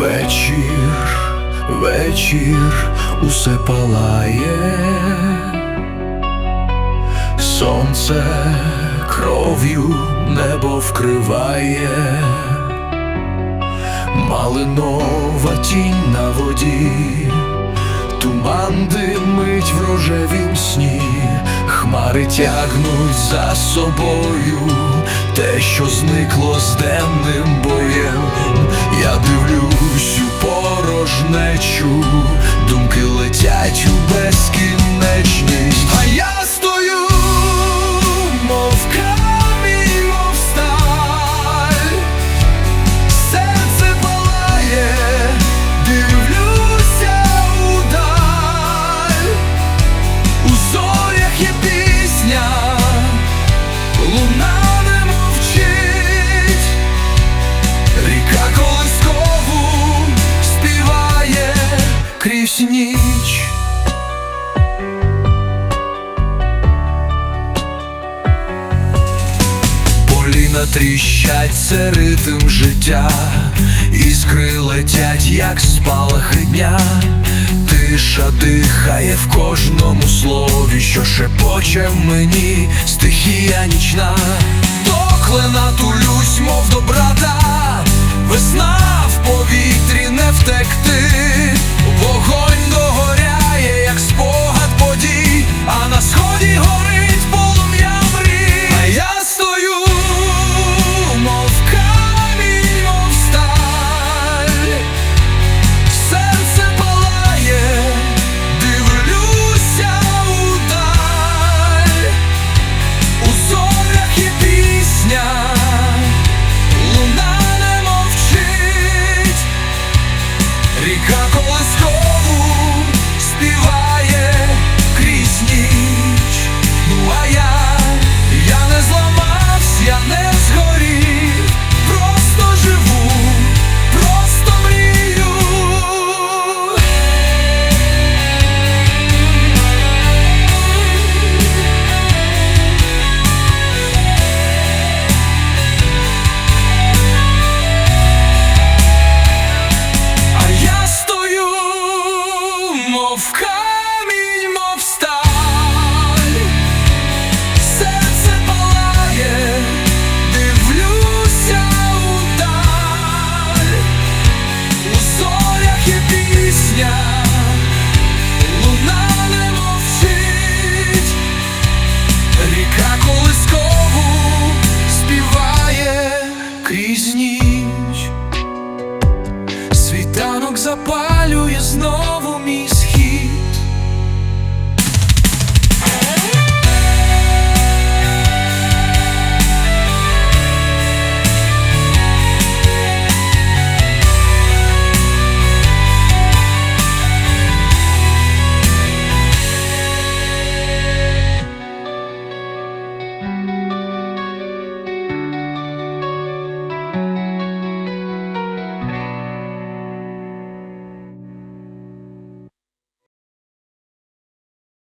вечір, вечір, усе палає, сонце кров'ю небо вкриває, малинова тінь на воді, туман димить в рожевім сні, хмари тягнуть за собою те, що зникло з денним chuva. Крізь ніч. Поліна тріщать, це ритм життя, іскри летять, як спалахи дня, тиша дихає в кожному слові, що шепоче мені, стихія нічна, до клена тулюсь, мов до брата, весна в повітрі мов камінь, мов сталь, серце палає, дивлюся удаль, у зорях є пісня, луна не мовчить, ріка колискову співає крізь ніч, світанок запалює знов.